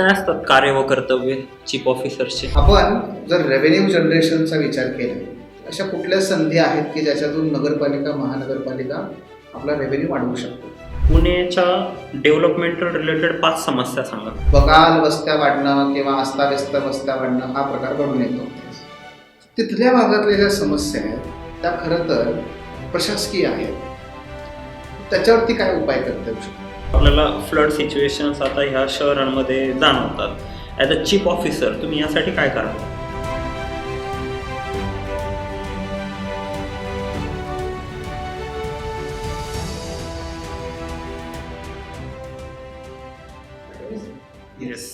काय असतात कार्य व कर्तव्य चीफ ऑफिसरचे आपण जर रेव्हेन्यू जनरेशनचा विचार केला अशा कुठल्या संधी आहेत की ज्याच्यातून नगरपालिका महानगरपालिका आपला रेव्हेन्यू वाढवू शकतो? पुण्याच्या डेव्हलपमेंटल रिलेटेड पाच समस्या सांगा. बगाल वस्त्या वाढणं किंवा अस्ताव्यस्त वस्त्या वाढणं हा प्रकार घडून येतो. तिथल्या भागातल्या ज्या समस्या आहेत त्या खरं तर प्रशासकीय आहेत. त्याच्यावरती काय उपाय करता येऊ शकतो? आपल्याला फ्लड सिच्युएशन्स आता ह्या शहरांमध्ये जाणवतात. ॲज अ चीफ ऑफिसर तुम्ही यासाठी काय करा येस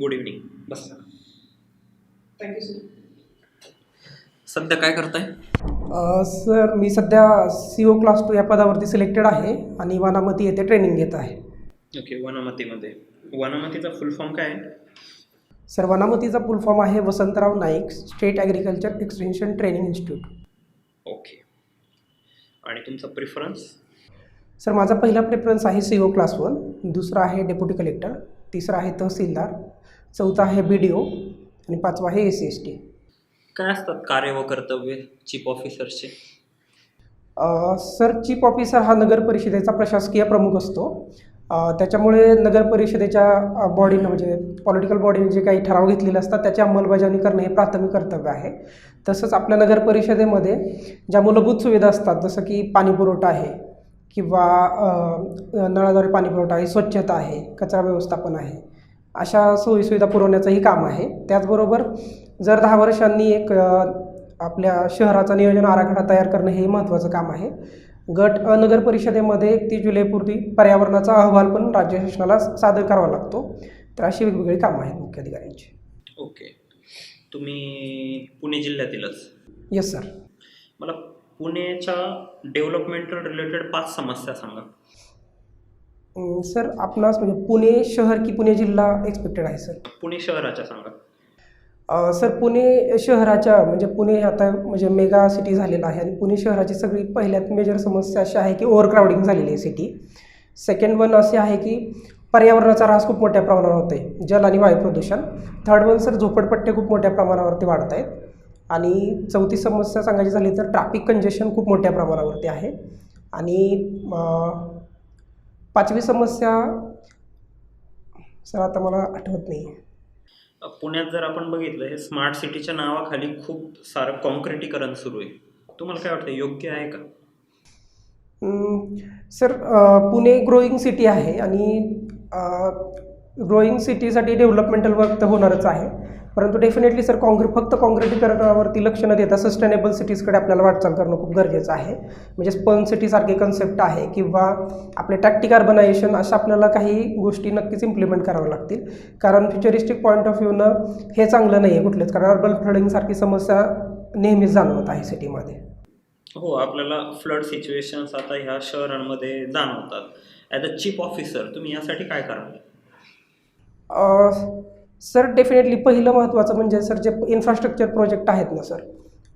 गुड इव्हनिंग बस सध्या काय करताय? सर मी सध्या सी ओ क्लास टू या पदावरती सिलेक्टेड आहे आणि वनामती येथे ट्रेनिंग घेत आहे. ओके वनमतीमध्ये. वनमतीचा फुल फॉर्म काय आहे? सर वनामतीचा फुल फॉर्म आहे Vasantrao Naik state agriculture extension training institute okay आणि तुमचा प्रिफरन्स सर माझा पहिला प्रेफरन्स आहे सी ओ क्लास वन दुसरा आहे डेप्युटी कलेक्टर तिसरा आहे तहसीलदार चौथा आहे बी डी ओ आणि पाचवा आहे ए सी एस टी काय असतात कार्य व कर्तव्य चीफ ऑफिसरचे सर चीफ ऑफिसर हा नगर परिषदेचा प्रशासकीय प्रमुख असतो. त्याच्यामुळे नगर परिषदेच्या बॉडीनं म्हणजे पॉलिटिकल बॉडीने जे काही ठराव घेतलेले असतात त्याची अंमलबजावणी करणं हे प्राथमिक कर्तव्य आहे. तसंच आपल्या नगर परिषदेमध्ये ज्या मूलभूत सुविधा असतात जसं की पाणीपुरवठा आहे किंवा नळाद्वारे पाणीपुरवठा आहे स्वच्छता आहे कचरा व्यवस्थापन आहे अशा सोयीसुविधा पुरवण्याचंही काम आहे. त्याचबरोबर जर दहा वर्षांनी एक आपल्या शहराचा नियोजन आराखडा तयार करणं हे महत्त्वाचं काम आहे. गट अ नगर परिषदेमध्ये एकतीस जुलैपूर्वी पर्यावरणाचा अहवाल पण राज्य शासनाला सादर करावा लागतो. तर अशी वेगवेगळी कामं आहेत मुख्य अधिकाऱ्यांची. ओके. तुम्ही पुणे जिल्ह्यातीलच? येस सर मला पुण्याच्या डेव्हलपमेंटल रिलेटेड पाच समस्या सांगा. अं, सर आपणास म्हणजे पुणे शहर की पुणे जिल्हा एक्सपेक्टेड आहे सर पुणे शहराच्या सांगा. सर पुणे शहराच्या म्हणजे पुणे आता म्हणजे मेगा सिटी झालेलं आहे आणि पुणे शहराची सगळी पहिल्यात मेजर समस्या अशी आहे की ओव्हरक्राऊडिंग झालेली आहे सिटी सेकंड वन असे आहे की पर्यावरणाचा ऱ्हास खूप मोठ्या प्रमाणावर होते जल आणि वायू प्रदूषण. थर्ड वन सर झोपडपट्टे खूप मोठ्या प्रमाणावरती वाढत आहेत आणि चौथी समस्या सांगायची झाली तर ट्रॅफिक कंजेशन खूप मोठ्या प्रमाणावरती आहे. आणि पाचवी समस्या सर आता मला आठवत नाही. पुण्यात जर आपण बघितलं हे स्मार्ट सिटीच्या नावाखाली खूप सारं कॉन्क्रिटीकरण सुरू आहे. तुम्हाला काय वाटतं योग्य आहे का? सर पुणे ग्रोईंग सिटी आहे आणि ग्रोईंग सिटीसाठी डेव्हलपमेंटल वर्क तर होणारच आहे. परंतु डेफिनेटली सर काँग्रे फक्त काँक्रिटीकरणावरती लक्ष न देता सस्टेनेबल सिटीजकडे आपल्याला वाटचाल करणं खूप गरजेचं आहे. म्हणजे स्पन सिटीसारखे कन्सेप्ट आहे किंवा आपले टॅक्टिक अर्बनायझेशन अशा आपल्याला काही गोष्टी नक्कीच इम्प्लिमेंट कराव्या लागतील. कारण फ्युचरिस्टिक पॉईंट ऑफ व्ह्यूनं हे चांगलं नाही आहे कुठलेच. कारण अर्बन फ्लडिंगसारखी समस्या नेहमीच जाणवत आहे सिटीमध्ये हो आपल्याला फ्लड सिच्युएशन्स आता ह्या शहरांमध्ये जाणवतात. ॲज अ चीफ ऑफिसर तुम्ही यासाठी काय कराल? सर डेफिनेटली पहिलं महत्त्वाचं म्हणजे सर जे इन्फ्रास्ट्रक्चर प्रोजेक्ट आहेत ना सर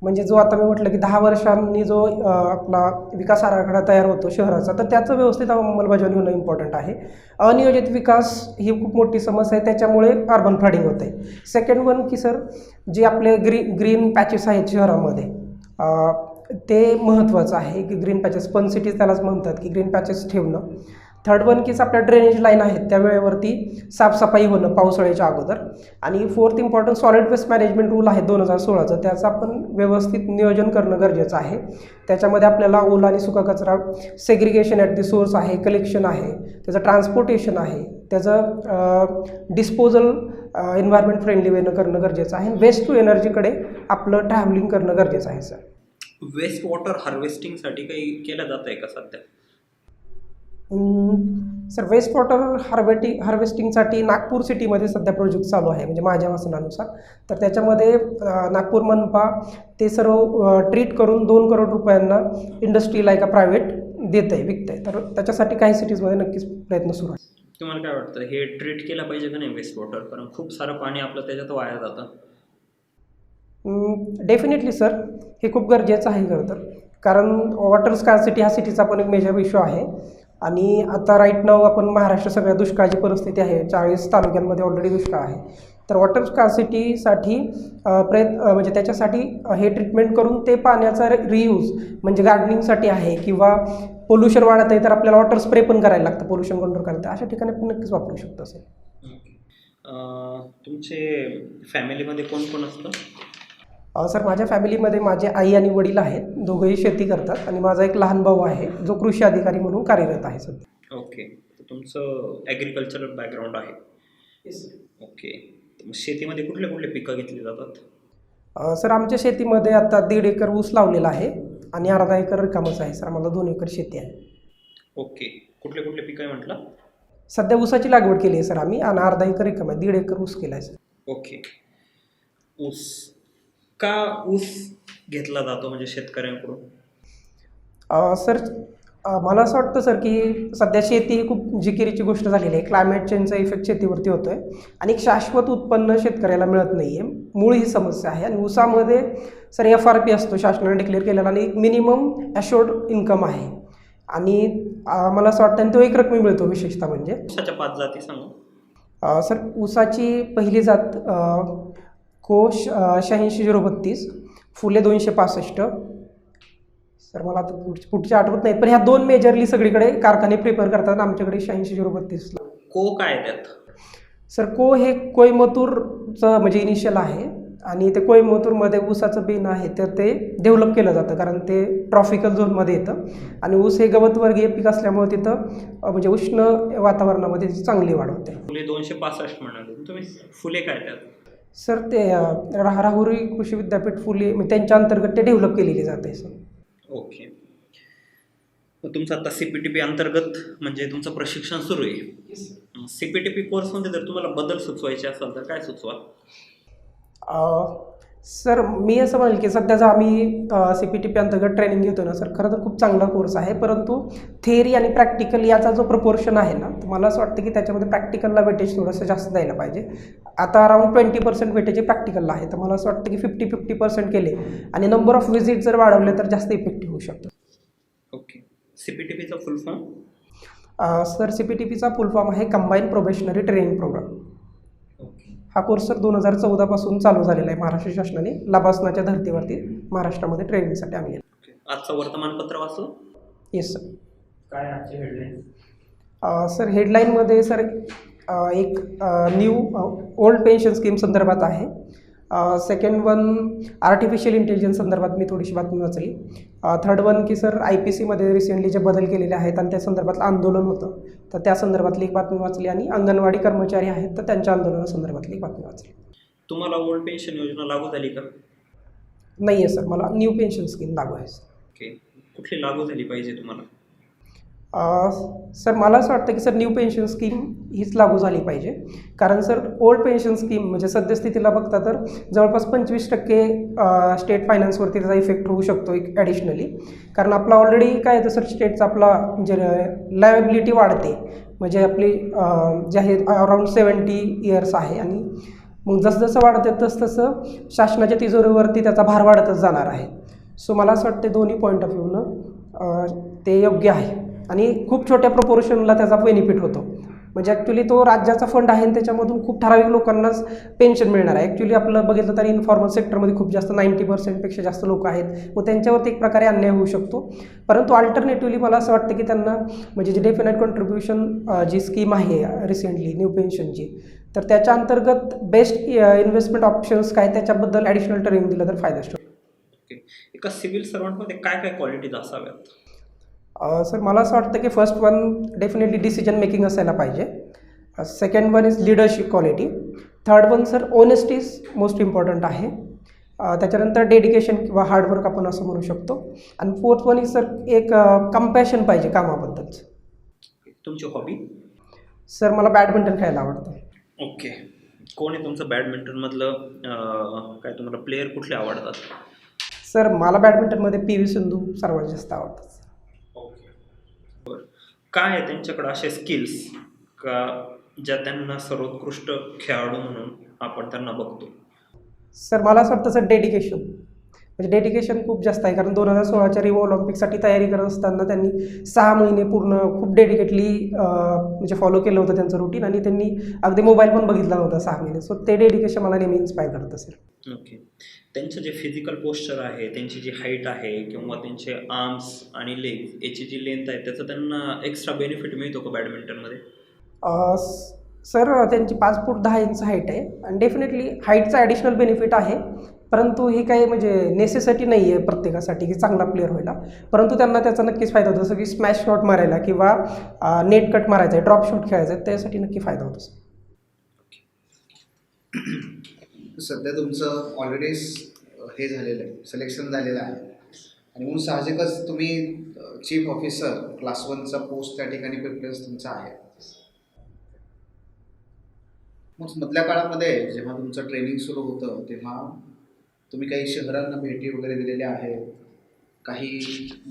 म्हणजे जो आता मी म्हटलं की दहा वर्षांनी जो आपला विकास आराखडा तयार होतो शहराचा तर त्याचं व्यवस्थित अंमलबजावणी होणं इम्पॉर्टंट आहे. अनियोजित विकास ही खूप मोठी समस्या आहे त्याच्यामुळे अर्बन फ्लडिंग होत आहे सेकंड वन की सर जे आपले ग्री ग्रीन पॅचेस आहेत शहरामध्ये ते महत्त्वाचं आहे की ग्रीन पॅचेस पण सिटीज त्यालाच म्हणतात की ग्रीन पॅचेस ठेवणं. थर्ड वन कीच आपल्या ड्रेनेज लाईन आहेत. त्या वेळेवरती साफसफाई होणं पावसाळ्याच्या अगोदर. आणि fourth important solid waste management rule आहे दोन हजार सोळाचं. त्याचं आपण व्यवस्थित नियोजन करणं गरजेचं आहे. त्याच्यामध्ये आपल्याला ओला आणि सुका कचरा सेग्रिगेशन ॲट दी सोर्स आहे कलेक्शन आहे त्याचं ट्रान्सपोर्टेशन आहे त्याचं डिस्पोजल एन्व्हायरमेंट फ्रेंडली वेनं करणं गरजेचं आहे. वेस्ट टू एनर्जीकडे आपलं ट्रॅव्हलिंग करणं गरजेचं आहे सर वेस्ट वॉटर हार्वेस्टिंगसाठी काही केलं जात आहे का सध्या? सर वेस्ट वॉटर हार्वेटिंग हार्वेस्टिंगसाठी नागपूर सिटीमध्ये सध्या प्रोजेक्ट चालू आहे म्हणजे माझ्या वाचनानुसार तर त्याच्यामध्ये नागपूर मनपा ते सर्व ट्रीट करून दोन करोड रुपयांना इंडस्ट्रीला एका प्रायव्हेट देत आहे विकत आहे तर त्याच्यासाठी काही सिटीजमध्ये नक्कीच प्रयत्न सुरू आहे तुम्हाला काय वाटतं हे ट्रीट केलं पाहिजे का नाही वेस्ट वॉटर कारण खूप सारं पाणी आपलं त्याच्यात वाया जातं. डेफिनेटली सर हे खूप गरजेचं आहे खरं तर. कारण वॉटर स्कारसिटी हा सिटीचा पण एक मेजर इश्यू आहे. आणि आता राईट नाव आपण महाराष्ट्र सगळ्या दुष्काळाची परिस्थिती आहे. चाळीस तालुक्यांमध्ये ऑलरेडी दुष्काळ आहे. तर वॉटर स्कार्सिटीसाठी प्रयत्न म्हणजे त्याच्यासाठी हे ट्रीटमेंट करून ते पाण्याचा रियूज म्हणजे गार्डनिंगसाठी आहे किंवा पोल्युशन वाढत आहे तर आपल्याला वॉटर स्प्रे पण करायला लागतं पोल्युशन कंट्रोल करायला अशा ठिकाणी आपण नक्कीच वापरू शकतो सर तुमचे फॅमिलीमध्ये कोण कोण असतं? सर माझ्या फॅमिलीमध्ये माझे आई आणि वडील आहेत. दोघंही शेती करतात आणि माझा एक लहान भाऊ आहे. जो कृषी अधिकारी म्हणून कार्यरत आहे सध्या. ओके. तुमचं ॲग्रिकल्चरल बॅकग्राऊंड आहे. ओके. शेतीमध्ये कुठले कुठले पिकं घेतली जातात? सर आमच्या शेतीमध्ये आता दीड एकर ऊस लावलेला आहे आणि अर्धा एकर रिकामच आहे. सर आम्हाला दोन एकर शेती आहे. ओके. कुठले कुठले पिकं आहे म्हटलं? सध्या ऊसाची लागवड केली आहे सर आम्ही आणि अर्धा एकर रिकाम आहे. दीड एकर ऊस केला आहे सर. ओके. ऊस. का ऊस घेतला जातो म्हणजे शेतकऱ्यांकडून? सर मला असं वाटतं सर की सध्या शेती ही खूप जिकिरीची गोष्ट झालेली आहे. क्लायमेट चेंजचा इफेक्ट शेतीवरती होतो आहे आणि शाश्वत उत्पन्न शेतकऱ्याला मिळत नाही आहे मूळ ही समस्या आहे. आणि ऊसामध्ये सर एफ आर पी असतो शासनाने डिक्लेअर केलेला आणि एक मिनिमम ॲश्युअर्ड इन्कम आहे. आणि मला असं वाटतं आणि तो एक रकमी मिळतो विशेषतः म्हणजे. ऊसाच्या पाच जाती सांगू. सर ऊसाची पहिली जात अ, कोश शहाऐंशी झिरो बत्तीस फुले दोनशे पासष्ट. सर मला आता पुढची पुढची आठवत नाहीत पण ह्या दोन मेजरली सगळीकडे कारखाने प्रिपेअर करतात आमच्याकडे शहाऐंशी झिरो बत्तीसला. को काय त्यात? सर को हे कोयमतूरचं म्हणजे इनिशियल आहे आणि ते कोयमतूरमध्ये ऊसाचं बेन आहे तर ते डेव्हलप केलं जातं कारण ते ट्रॉपिकल झोनमध्ये येतं. आणि ऊस हे गवतवर्गीय पीक असल्यामुळे तिथं म्हणजे उष्ण वातावरणामध्ये चांगली वाढ होते. फुले दोनशे पासष्ट म्हणाले तुम्ही. फुले काय त्यात? सर ते रा राहुरी कृषी विद्यापीठ फुले म्हणजे त्यांच्या अंतर्गत ते डेव्हलप केलेली जाते सर. ओके. मग तुमचं आता सी पी टी पी अंतर्गत म्हणजे तुमचं प्रशिक्षण सुरू आहे. सी पी टी पी कोर्समध्ये जर तुम्हाला बदल सुचवायचे असेल तर काय सुचवा? अ, सर मी असं म्हणेल की सध्या जर आम्ही सी पी टी पी अंतर्गत ट्रेनिंग घेतो ना सर खरं तर खूप चांगला कोर्स आहे. परंतु थेअरी आणि प्रॅक्टिकल याचा जो प्रपोर्शन आहे ना तर मला असं वाटतं की त्याच्यामध्ये प्रॅक्टिकलला वेटेज थोडंसं जास्त द्यायला पाहिजे. आता अराऊंड ट्वेंटी पर्सेंट वेटेज प्रॅक्टिकलला आहे. तर मला असं वाटतं की फिफ्टी फिफ्टी पर्सेंट केले आणि नंबर ऑफ व्हिजिट जर वाढवले तर जास्त इफेक्टिव्ह होऊ शकतो. ओके सी पी टी पीचा full form uh, sir C P T पीचा फुल फॉर्म आहे combined probationary training programme okay हा कोर्स सर दोन हजार चौदापासून चालू झालेला आहे महाराष्ट्र शासनाने. लाभासनाच्या धर्तीवरती महाराष्ट्रामध्ये ट्रेनिंगसाठी आम्ही ओके आजचं वर्तमानपत्र वाचलं? येस सर काय आजचे हेडलाईन अ, सर हेडलाईनमध्ये सर एक न्यू ओल्ड पेन्शन स्कीम संदर्भात आहे. सेकंड वन आर्टिफिशियल इंटेलिजन्स संदर्भात मी थोडीशी बातमी वाचली. थर्ड वन की सर आय पी सीमध्ये रिसेंटली जे बदल केलेले आहेत आणि त्या संदर्भातलं आंदोलन होतं तर त्या संदर्भातली एक बातमी वाचली आणि अंगणवाडी कर्मचारी आहेत तर त्यांच्या आंदोलनासंदर्भातली एक बातमी वाचली. तुम्हाला ओल्ड पेन्शन योजना लागू झाली का? नाही आहे सर मला न्यू पेन्शन स्कीम लागू आहे सर ओके कुठली लागू झाली पाहिजे तुम्हाला? सर मला असं वाटतं की सर न्यू पेन्शन स्कीम हीच लागू झाली पाहिजे. कारण सर ओल्ड पेन्शन स्कीम म्हणजे सद्यस्थितीला बघता तर जवळपास पंचवीस टक्के स्टेट फायनान्सवरती त्याचा इफेक्ट होऊ शकतो एक ॲडिशनली कारण आपला ऑलरेडी काय येतं सर स्टेटचा आपला म्हणजे लायबिलिटी वाढते. म्हणजे आपली जे आहे अराऊंड सेवन्टी इयर्स आहे. आणि मग जसजसं वाढते तसतसं शासनाच्या तिजोरीवरती त्याचा भार वाढतच जाणार आहे. सो मला असं वाटते दोन्ही पॉईंट ऑफ व्ह्यूनं ते योग्य आहे. आणि खूप छोट्या प्रपोर्शनला त्याचा बेनिफिट होतो. म्हणजे ॲक्च्युली तो राज्याचा फंड आहे आणि त्याच्यामधून खूप ठराविक लोकांनाच पेन्शन मिळणार आहे. ॲक्च्युली आपलं बघितलं तर इन्फॉर्मल सेक्टरमध्ये खूप जास्त नाईंटी पर्सेंटपेक्षा जास्त लोक आहेत. मग त्यांच्यावरती एक प्रकारे अन्याय होऊ शकतो. परंतु अल्टरनेटिव्हली मला असं वाटतं की त्यांना म्हणजे जी डेफिनेट कॉन्ट्रीब्युशन जी स्कीम आहे रिसेंटली न्यू पेन्शनची तर त्याच्या अंतर्गत बेस्ट इन्व्हेस्टमेंट ऑप्शन्स काय त्याच्याबद्दल ॲडिशनल ट्रेनिंग दिलं तर फायदा असतो. ओके एका सिव्हिल सर्वंटमध्ये काय काय क्वालिटीज असाव्यात? सर मला असं वाटतं की first one definitely decision making असायला पाहिजे. Second one is leadership quality third one sir honesty is most important आहे. त्याच्यानंतर डेडिकेशन किंवा हार्डवर्क आपण असं म्हणू शकतो. आणि फोर्थ वन इज सर एक कम्पॅशन पाहिजे कामाबद्दलच तुमची हॉबी सर मला बॅडमिंटन खेळायला आवडतं. ओके कोण आहे तुमचं बॅडमिंटनमधलं काय तुम्हाला प्लेयर कुठले आवडतात? सर मला बॅडमिंटनमध्ये पी व्ही सिंधू सर्वात जास्त आवडतात. काय आहे त्यांच्याकडे असे स्किल्स का ज्या त्यांना सर्वोत्कृष्ट खेळाडू म्हणून आपण त्यांना बघतो? सर मला असं वाटतं सर डेडिकेशन म्हणजे डेडिकेशन खूप जास्त आहे. कारण दोन हजार सोळाच्या रिओ ऑलिम्पिकसाठी तयारी करत असताना त्यांनी सहा महिने पूर्ण खूप डेडिकेटली म्हणजे फॉलो केलं होतं त्यांचं रुटीन आणि त्यांनी अगदी मोबाईल पण बघितला नव्हता सहा महिने. सो ते डेडिकेशन मला नेहमी इन्स्पायर करत असेल. ओके त्यांचं जे फिजिकल पोस्चर आहे त्यांची जी हाईट आहे किंवा त्यांचे आर्म्स आणि लेग याची जी लेंथ आहे त्याचा त्यांना एक्स्ट्रा बेनिफिट मिळतो का बॅडमिंटनमध्ये सर त्यांची पाच फूट दहा इंच हाईट आहे. आणि डेफिनेटली हाईटचा ॲडिशनल बेनिफिट आहे. परंतु ही काही म्हणजे नेसेसिटी नाही आहे प्रत्येकासाठी की चांगला प्लेअर व्हायला. परंतु त्यांना त्याचा नक्कीच फायदा होतो. जसं की स्मॅश शॉट मारायला किंवा नेट कट मारायचा आहे ड्रॉप शॉट खेळायचा आहे त्यासाठी नक्की फायदा होतो सर सध्या तुमचं ऑलरेडी हे झालेलं आहे सिलेक्शन झालेलं आहे. आणि म्हणून साहजिकच तुम्ही चीफ ऑफिसर क्लास वनचा पोस्ट त्या ठिकाणी प्रिफरन्स तुमचा आहे. मग मधल्या काळामध्ये जेव्हा तुमचं ट्रेनिंग सुरू होतं तेव्हा तुम्ही काही शहरांना भेटी वगैरे दिलेल्या आहेत? काही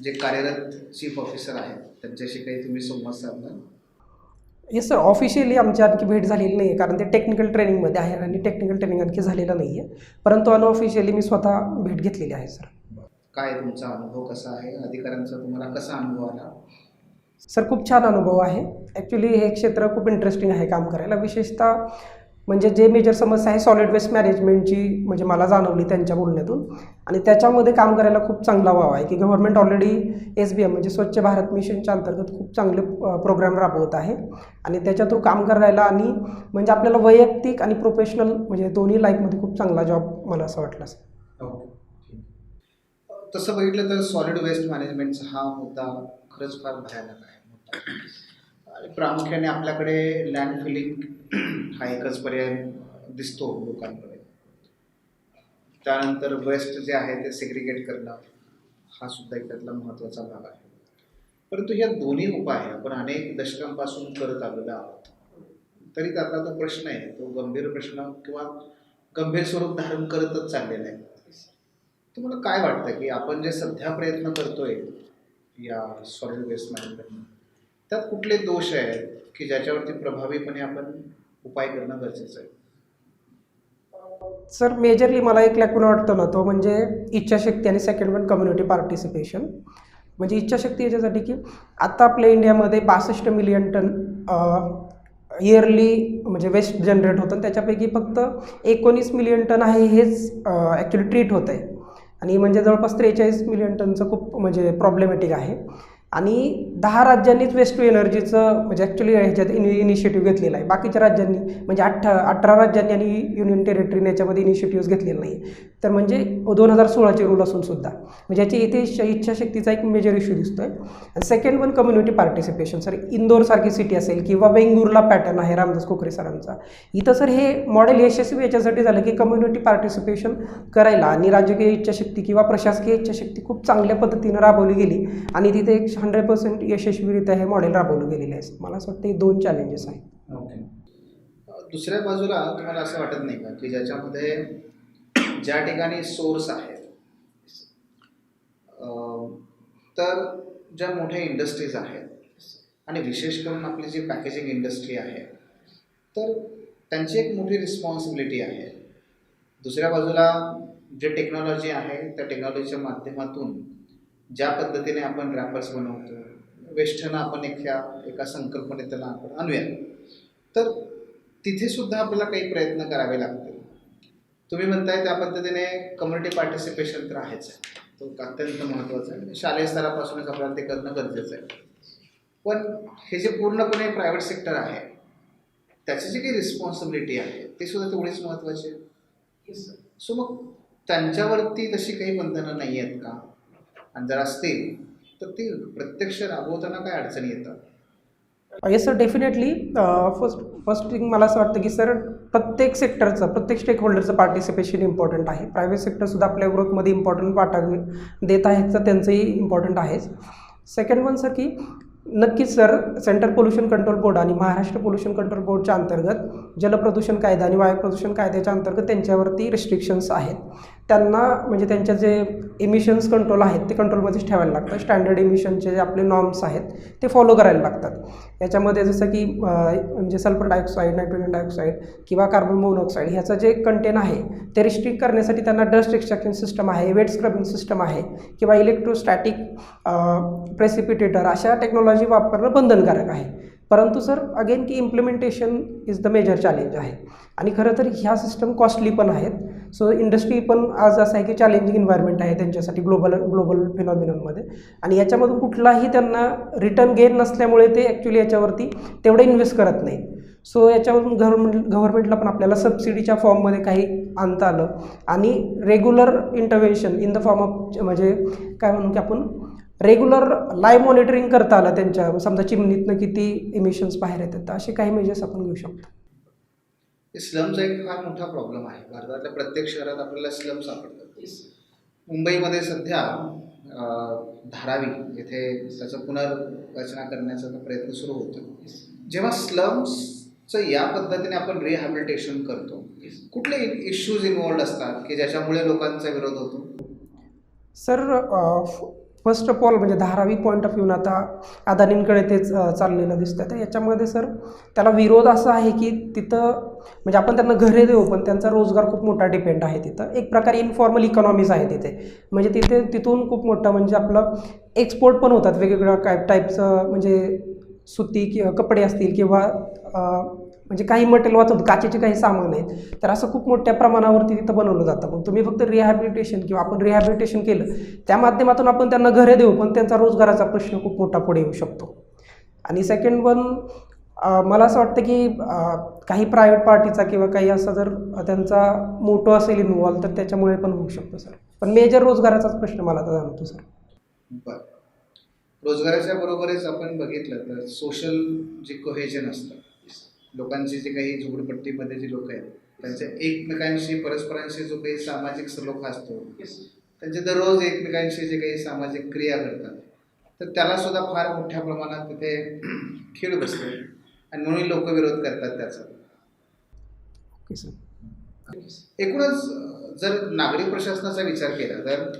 जे कार्यरत चीफ ऑफिसर आहेत त्यांच्याशी काही तुम्ही संवाद साधला? येस सर ऑफिशियली आमची आणखी भेट झालेली नाही आहे कारण ते टेक्निकल ट्रेनिंगमध्ये आहे आणि टेक्निकल ट्रेनिंग आणखी झालेलं नाही आहे परंतु अनऑफिशियली मी स्वतः भेट घेतलेली आहे सर काय तुमचा अनुभव कसा आहे? अधिकाऱ्यांचा तुम्हाला कसा अनुभव आला? सर खूप छान अनुभव आहे. ॲक्च्युली हे क्षेत्र खूप इंटरेस्टिंग आहे काम करायला. विशेषतः म्हणजे जे मेजर समस्या आहे सॉलिड वेस्ट मॅनेजमेंटची म्हणजे मला जाणवली त्यांच्या बोलण्यातून. आणि त्याच्यामध्ये काम करायला खूप चांगला वाव आहे की government already S B M म्हणजे स्वच्छ भारत मिशनच्या अंतर्गत खूप चांगले प्रोग्राम राबवत आहे. आणि त्याच्या थ्रू काम करायला आणि म्हणजे आपल्याला वैयक्तिक आणि प्रोफेशनल म्हणजे दोन्ही लाईफमध्ये खूप चांगला जॉब मला असं वाटलं सर तसं बघितलं तर सॉलिड वेस्ट मॅनेजमेंटचा हा मुद्दा खरंच फार भयानक आहे आणि प्रामुख्याने आपल्याकडे लँड फिलिंग हा एकच पर्याय दिसतो लोकांकडे. त्यानंतर वेस्ट जे आहे ते सेग्रिगेट करणं हा सुद्धा एक त्यातला महत्त्वाचा भाग आहे. परंतु या दोन्ही उपाय आपण अनेक दशकांपासून करत आलेलो आहोत. तरी त्यातला तो प्रश्न आहे तो गंभीर प्रश्न किंवा गंभीर स्वरूप धारण करतच चाललेला आहे. तुम्हाला काय वाटतं की आपण जे सध्या प्रयत्न करतोय या सॉलिड वेस्ट मॅनेजमेंट त्यात कुठले दोष आहेत की ज्याच्यावरती प्रभावीपणे आपण उपाय करणं गरजेचं आहे? सर मेजरली मला एक लॅकून वाटतं ना तो म्हणजे इच्छाशक्ती आणि सेकंड वन कम्युनिटी पार्टिसिपेशन म्हणजे इच्छाशक्ती याच्यासाठी की आत्ता आपल्या इंडियामध्ये बासष्ट मिलियन टन इयरली म्हणजे वेस्ट जनरेट होतं. आणि त्याच्यापैकी फक्त एकोणीस मिलियन टन आहे हेच ॲक्च्युली ट्रीट होतं आहे आणि म्हणजे जवळपास त्रेचाळीस मिलियन टनचं खूप म्हणजे प्रॉब्लेमॅटिक आहे. आणि दहा राज्यांनीच वेस्ट टू एनर्जीचं म्हणजे ॲक्च्युली ह्याच्यात इनि इनिशिएटिव्ह घेतलेला आहे. बाकीच्या राज्यांनी म्हणजे अठ्ठा अठरा राज्यांनी आणि युनियन टेरिटरीने याच्यामध्ये इनिशिएटिव्ह घेतलेले नाही. तर म्हणजे दोन हजार सोळाचे रूल असून सुद्धा. म्हणजे याची इथे इच्छाशक्तीचा एक मेजर इश्यू दिसतो आहे आणि second one community participation sir इंदोरसारखी city असेल किंवा वेंगुर्ला पॅटर्न आहे रामदास कोकरे सरांचा. इथं सर हे मॉडेल यशस्वी याच्यासाठी झालं की कम्युनिटी पार्टिसिपेशन करायला आणि राजकीय इच्छाशक्ती किंवा प्रशासकीय इच्छाशक्ती खूप चांगल्या पद्धतीनं राबवली गेली. आणि तिथे एक हंड्रेड पर्सेंट यशस्वीरित्या हे मॉडेल राबवलं गेलेलं आहे. मला असं वाटतं हे दोन चॅलेंजेस आहेत. ओके दुसऱ्या बाजूला तुम्हाला असं वाटत नाही का की ज्याच्यामध्ये ज्या ठिकाणी सोर्स आहे तर ज्या मोठ्या इंडस्ट्रीज आहेत आणि विशेष करून आपली जी पॅकेजिंग इंडस्ट्री आहे तर त्यांची एक मोठी रिस्पॉन्सिबिलिटी आहे. दुसऱ्या बाजूला जे टेक्नॉलॉजी आहे त्या टेक्नॉलॉजीच्या माध्यमातून ज्या पद्धतीने आपण रॅपर्स बनवतो वेस्टर्न आपण एका एका संकल्पनेत त्याला आपण आणूया. तर तिथे सुद्धा आपल्याला काही प्रयत्न करावे लागतील. तुम्ही म्हणताय त्या पद्धतीने कम्युनिटी पार्टिसिपेशन तर आहेच. आहे तो अत्यंत महत्त्वाचा आहे. शालेय स्तरापासूनच आपल्याला ते करणं गरजेचं आहे. पण हे जे पूर्णपणे प्रायव्हेट सेक्टर आहे त्याची जी काही रिस्पॉन्सिबिलिटी आहे ती सुद्धा तेवढीच महत्त्वाची आहे? सो मग त्यांच्यावरती तशी काही बंधनं नाही आहेत का? आणि जर असतील तर ती प्रत्यक्ष राबवताना काय अडचणी येतात? Yes sir definitely first first thing मला असं वाटतं की सर प्रत्येक सेक्टरचं प्रत्येक स्टेक होल्डरचं पार्टिसिपेशन इम्पॉर्टंट आहे प्रायव्हेट सेक्टरसुद्धा आपल्या ग्रोथमध्ये इम्पॉर्टंट वाटा देत आहेत तर त्यांचंही इम्पॉर्टंट आहेच. सेकंड वन सर की नक्कीच sir central pollution control board आणि महाराष्ट्र पोल्युशन कंट्रोल बोर्डच्या अंतर्गत जलप्रदूषण कायदा आणि वायू प्रदूषण कायद्याच्या अंतर्गत त्यांच्यावरती रिस्ट्रिक्शन्स आहेत. त्यांना म्हणजे त्यांच्या जे इमिशन्स कंट्रोल आहेत ते कंट्रोलमध्येच ठेवायला लागतं स्टँडर्ड इमिशनचे जे आपले नॉर्म्स आहेत ते फॉलो करायला लागतात. याच्यामध्ये जसं की म्हणजे सल्फर डायऑक्साईड नायट्रोजन डायऑक्साईड किंवा कार्बन मोनॉक्साईड ह्याचं जे कंटेन आहे ते रिस्ट्रिक्ट करण्यासाठी त्यांना डस्ट एक्स्ट्रॅक्शन सिस्टम आहे वेट स्क्रबिंग सिस्टम आहे किंवा इलेक्ट्रोस्टॅटिक प्रेसिपिटेटर अशा टेक्नॉलॉजी वापरणं बंधनकारक आहे. परंतु सर अगेन की implementation is the major challenge आहे. आणि खरं तर ह्या सिस्टम कॉस्टली पण आहेत. सो इंडस्ट्री पण आज असं आहे की चॅलेंजिंग इन्व्हायरमेंट आहे त्यांच्यासाठी ग्लोबल ग्लोबल फिनॉमिनॉनमध्ये आणि याच्यामधून कुठलाही त्यांना रिटर्न गेन नसल्यामुळे ते ॲक्च्युली याच्यावरती तेवढं इन्व्हेस्ट करत नाही सो याच्यावरून गव्हर्मेंट गव्हर्मेंटला पण आपल्याला सबसिडीच्या फॉर्ममध्ये काही आणता आलं. आणि regular intervention in the form of म्हणजे काय म्हणू की आपण रेग्युलर लाईव्ह मॉनिटरिंग करता आलं त्यांच्या समजा चिमणीतनं किती इमिशन्स बाहेर येतात असे काही मेजर्स आपण घेऊ शकतो. स्लमचा एक फार मोठा प्रॉब्लेम आहे. भारतातल्या प्रत्येक शहरात आपल्याला स्लम सापडतात. मुंबईमध्ये सध्या धारावी येथे त्याचं पुनर्रचना करण्याचा तो प्रयत्न सुरू होतो. जेव्हा स्लम्सचं या पद्धतीने आपण रिहॅबिलिटेशन करतो कुठले इश्यूज इन्वॉल्ड असतात की ज्याच्यामुळे लोकांचा विरोध होतो? सर फर्स्ट ऑफ ऑल म्हणजे धारावी पॉईंट ऑफ व्ह्यून आता अदानींकडे तेच चाललेलं दिसतं तर याच्यामध्ये सर त्याला विरोध असा आहे की तिथं म्हणजे आपण त्यांना घरे देऊ पण त्यांचा रोजगार खूप मोठा डिपेंड आहे तिथं. एक प्रकारे इन्फॉर्मल इकॉनॉमीज आहे तिथे. म्हणजे तिथे तिथून खूप मोठं म्हणजे आपलं एक्सपोर्ट पण होतात. वेगवेगळ्या काय टाईपचं म्हणजे सुती किंवा कपडे असतील किंवा म्हणजे काही मटेरियल वाचवतो काचेचे काही सामान आहेत तर असं खूप मोठ्या प्रमाणावरती तिथं बनवलं जातं. मग तुम्ही फक्त रिहॅबिलिटेशन किंवा आपण रिहॅबिलिटेशन केलं त्या माध्यमातून आपण त्यांना घरे देऊ पण त्यांचा रोजगाराचा प्रश्न खूप मोठा पुढे येऊ शकतो. आणि सेकंड वन मला असं वाटतं की काही प्रायव्हेट पार्टीचा किंवा काही असा जर त्यांचा मोठं असेल इन्व्हॉल्व तर त्याच्यामुळे पण होऊ शकतो सर पण मेजर रोजगाराचाच प्रश्न मला तर जाणवतो सर बरं. रोजगाराच्या बरोबरच आपण बघितलं तर सोशल जे कोहेजन असतं लोकांची जे काही झोपडपट्टीमध्ये जे लोक आहेत त्यांच्या एकमेकांशी परस्परांशी जो काही सामाजिक सलोखा असतो त्यांचे दररोज एकमेकांशी जे काही सामाजिक क्रिया करतात. तर त्याला सुद्धा फार मोठ्या प्रमाणात तिथे खीळ बसते. आणि म्हणून लोक विरोध करतात त्याचा. ओके सर एकूणच जर नागरी प्रशासनाचा विचार केला तर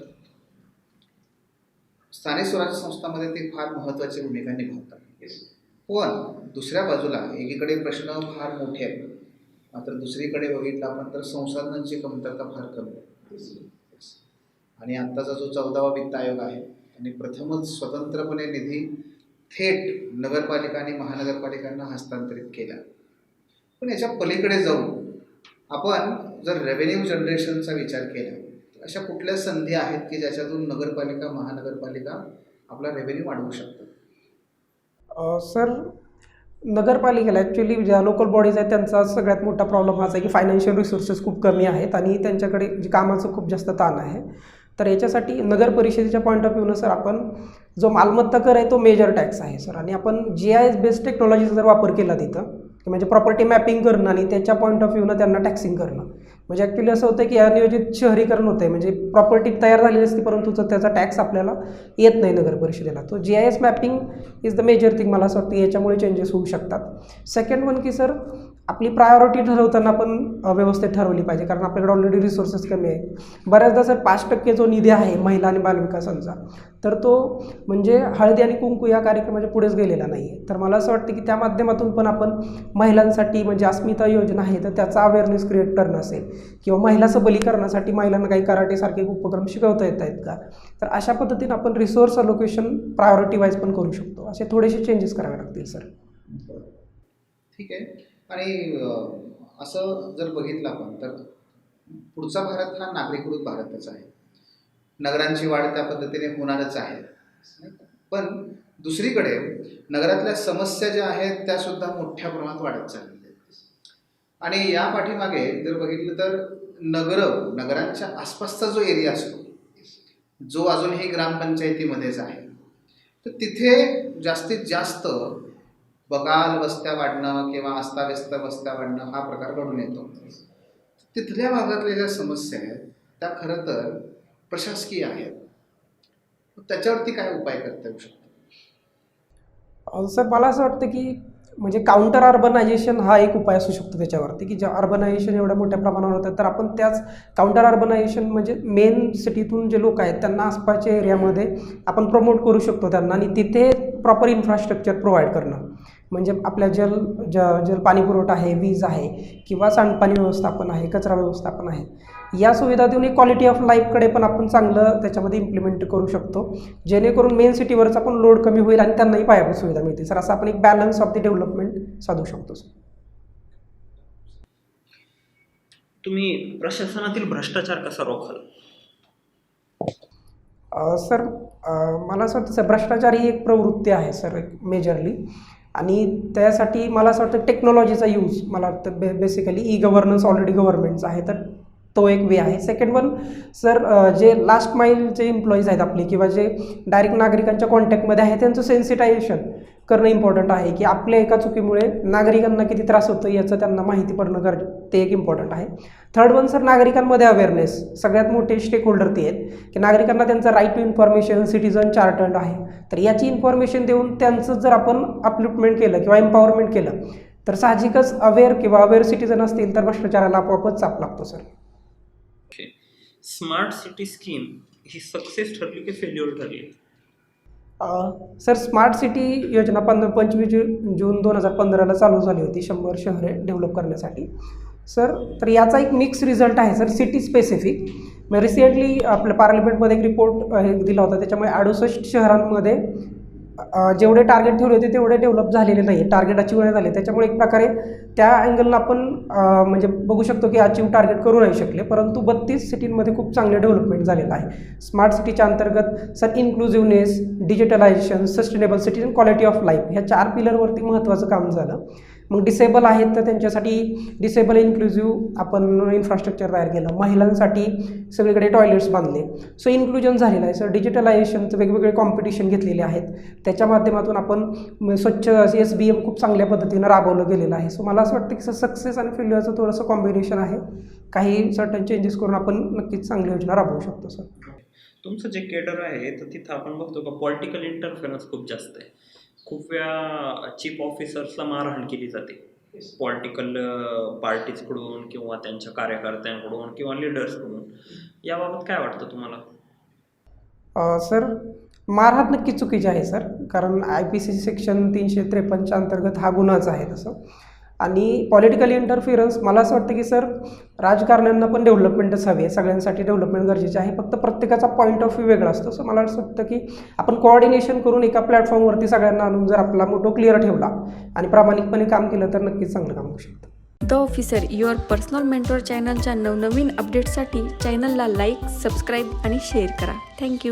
स्थानिक स्वराज्य संस्थांमध्ये ते फार महत्त्वाची भूमिका निभावतात. पण दुसऱ्या बाजूला एकीकडे प्रश्न फार मोठे आहेत. मात्र दुसरीकडे बघितलं आपण तर संसाधनांची कमतरता फार कमी आहे. आणि आत्ताचा जो चौदावा वित्त आयोग आहे आणि प्रथमच स्वतंत्रपणे निधी थेट नगरपालिका आणि महानगरपालिकांना हस्तांतरित केला. पण याच्या पलीकडे जाऊन आपण जर रेव्हेन्यू जनरेशनचा विचार केला तर अशा कुठल्या संधी आहेत की ज्याच्यातून नगरपालिका महानगरपालिका आपला रेव्हेन्यू वाढवू शकतात? सर नगरपालिकेला ॲक्च्युली ज्या लोकल बॉडीज आहेत त्यांचा सगळ्यात मोठा प्रॉब्लेम हाच आहे की फायनान्शियल रिसोर्सेस खूप कमी आहेत आणि त्यांच्याकडे जे कामाचं खूप जास्त ताण आहे. तर याच्यासाठी नगर परिषदेच्या पॉईंट ऑफ व्ह्यूनं सर आपण जो मालमत्ता कर आहे तो मेजर टॅक्स आहे सर. आणि आपण जी आय एस बेस्ड टेक्नॉलॉजीचा जर वापर केला तिथं की म्हणजे प्रॉपर्टी मॅपिंग करणं आणि त्याच्या पॉईंट ऑफ व्ह्यूनं त्यांना टॅक्सिंग करणं. म्हणजे ॲक्च्युली असं होतं की अनियोजित शहरीकरण होतं आहे म्हणजे प्रॉपर्टी तयार झालेली असते परंतु तो त्याचा टॅक्स आपल्याला येत नाही नगर परिषदेला. तो G I S mapping is the major thing मला असं वाटतं. याच्यामुळे चेंजेस होऊ शकतात. सेकंड वन की सर आपली प्रायोरिटी ठरवताना आपण व्यवस्थित ठरवली पाहिजे कारण आपल्याकडे ऑलरेडी रिसोर्सेस कमी आहे. बऱ्याचदा सर पाच टक्के जो निधी आहे महिला आणि बालविकासांचा तर तो म्हणजे हळदी आणि कुंकू या कार्यक्रमाच्या पुढेच गेलेला नाही आहे तर मला असं वाटतं की त्या माध्यमातून पण आपण महिलांसाठी म्हणजे अस्मिता योजना आहे तर त्याचा अवेअरनेस क्रिएट करणं असेल. किंवा महिला सबलीकरणासाठी महिलांना काही कराटेसारखे उपक्रम शिकवता येत आहेत का? तर अशा पद्धतीने आपण रिसोर्स अलोकेशन प्रायोरिटी वाईज पण करू शकतो. असे थोडेसे चेंजेस करावे लागतील सर. ठीक आहे. आणि असं जर बघितलं आपण तर पुढचा भारत हा नागरीकृत भारतच आहे. नगरांची वाढ त्या पद्धतीने होणारच आहे. पण दुसरीकडे नगरातल्या समस्या ज्या आहेत त्या सुद्धा मोठ्या प्रमाणात वाढत चाललेल्या आहेत. आणि या पाठीमागे जर बघितलं तर नगर नगरांच्या आसपासचा जो एरिया असतो जो अजूनही ग्रामपंचायतीमध्येच आहे तर तिथे जास्तीत जास्त बगाल वस्त्या वाढणं किंवा अस्ताव्यस्त वस्त्या वाढणं हा प्रकार घडून येतो. तिथल्या भागातल्या ज्या समस्या आहेत त्या खरं तर प्रशासकीय आहेत. त्याच्यावरती काय उपाय करता येऊ शकतो? सर मला असं वाटतं की म्हणजे काउंटर अर्बनायझेशन हा एक उपाय असू शकतो त्याच्यावरती की ज्या अर्बनायझेशन एवढ्या मोठ्या प्रमाणावर होतं तर आपण त्याच काउंटर अर्बनायझेशन म्हणजे मेन सिटीतून जे लोक आहेत त्यांना आसपासच्या एरियामध्ये आपण प्रमोट करू शकतो त्यांना आणि तिथे प्रॉपर इन्फ्रास्ट्रक्चर प्रोव्हाइड करणं. म्हणजे आपल्या जल ज जल पाणी पुरवठा आहे वीज आहे किंवा सांडपाणी व्यवस्थापन आहे कचरा व्यवस्थापन आहे. या सुविधा देऊन एक क्वालिटी ऑफ लाईफकडे पण आपण चांगलं त्याच्यामध्ये इम्प्लिमेंट करू शकतो. जेणेकरून मेन सिटीवरचा पण लोड कमी होईल आणि त्यांनाही पायाभूत सुविधा मिळतील. सर असं आपण एक बॅलन्स ऑफ द डेव्हलपमेंट साधू शकतो सर. तुम्ही प्रशासनातील भ्रष्टाचार कसा रोखाल? सर मला असं वाटतं सर भ्रष्टाचार ही एक प्रवृत्ती आहे सर एक मेजरली आणि त्यासाठी मला असं वाटतं टेक्नॉलॉजीचा यूज मला वाटतं बे बेसिकली ई गव्हर्नन्स ऑलरेडी गव्हर्नमेंटचा आहे. तर तो एक वे आहे. सेकंड वन सर जे लास्ट माईलचे एम्प्लॉईज आहेत आपले किंवा जे डायरेक्ट नागरिकांच्या कॉन्टॅक्टमध्ये आहे त्यांचं सेन्सिटायझेशन करणं इम्पॉर्टंट आहे की आपल्या एका चुकीमुळे नागरिकांना किती त्रास होतो याचं त्यांना माहिती पडणं गरज ते एक इम्पॉर्टंट आहे. थर्ड वन सर नागरिकांमध्ये अवेअरनेस सगळ्यात मोठे स्टेक होल्डर ते आहेत की नागरिकांना त्यांचं right to information citizen chartered आहे. तर याची इन्फॉर्मेशन देऊन त्यांचं जर आपण अपलिफ्टमेंट केलं किंवा एम्पॉवरमेंट केलं तर साहजिकच अवेअर किंवा अवेअर सिटीजन असतील तर भ्रष्टाचाराला आपोआपच चाप लागतो सर स्मार्ट सिटी स्कीम ही सक्सेस ठरली की फेल्युअर ठरली? सर स्मार्ट सिटी योजना पंधरा पंचवीस जून दोन हजार पंधराला चालू झाली होती शंभर शहरे डेव्हलप करण्यासाठी. सर तर याचा एक मिक्स रिझल्ट आहे सर सिटी स्पेसिफिक मग रिसेंटली आपल्या पार्लमेंटमध्ये एक रिपोर्ट हे दिला होता त्याच्यामुळे अडुसष्ट शहरांमध्ये जेवढे टार्गेट ठेवले होते तेवढे डेव्हलप झालेले नाही आहे टार्गेट अचीव नाही झाले. त्याच्यामुळे एक प्रकारे त्या अँगलला आपण म्हणजे बघू शकतो की अचीव टार्गेट करू नाही शकले. परंतु बत्तीस सिटींमध्ये खूप चांगले डेव्हलपमेंट झालेलं आहे. स्मार्ट सिटीच्या अंतर्गत sir inclusiveness digitalisation sustainable city and quality of life ह्या चार पिलरवरती महत्त्वाचं काम झालं. मग डिसेबल आहेत तर त्यांच्यासाठी डिसेबल इन्क्लुझिव्ह आपण इन्फ्रास्ट्रक्चर तयार केलं. महिलांसाठी सगळीकडे टॉयलेट्स बांधले. सो इन्क्लुजन झालेलं आहे. सर डिजिटलायझेशनचं वेगवेगळे कॉम्पिटिशन घेतलेले आहेत. त्याच्या माध्यमातून आपण स्वच्छ एस बी एम खूप चांगल्या पद्धतीनं राबवलं गेलेलं आहे. सो मला असं वाटतं की सक्सेस आणि फेल्युअरचं थोडंसं कॉम्बिनेशन आहे. काही सर्टन चेंजेस करून आपण नक्कीच चांगली योजना राबवू शकतो सर तुमचं जे केडर आहे तर तिथं आपण बघतो का पॉलिटिकल इंटरफेरन्स खूप जास्त आहे. खूप वेळा चीफ ऑफिसर्सला मारहाण केली जाते. पॉलिटिकल पार्टीजकडून किंवा त्यांच्या कार्यकर्त्यांकडून किंवा लिडर्सकडून याबाबत काय वाटतं तुम्हाला? अ, सर मारहाण नक्की चुकीची आहे सर. कारण आय पी सी सेक्शन तीनशे त्रेपन्नच्या अंतर्गत हा गुन्हाच आहे तसं. आणि पॉलिटिकल इंटरफिरन्स मला असं वाटतं की सर राजकारण्यांना पण डेव्हलपमेंटच हवी आहे. सगळ्यांसाठी डेव्हलपमेंट गरजेचे आहे. फक्त प्रत्येकाचा पॉईंट ऑफ व्ह्यू वेगळा असतो. सो मला असं वाटतं की आपण कोऑर्डिनेशन करून एका प्लॅटफॉर्मवरती सगळ्यांना आणून जर आपला मोटो क्लिअर ठेवला आणि प्रामाणिकपणे काम केलं तर नक्कीच चांगलं काम होऊ शकतं. The officer your personal mentor चॅनलच्या नवनवीन अपडेट्ससाठी चॅनलला लाईक सबस्क्राईब आणि शेअर करा. Thank you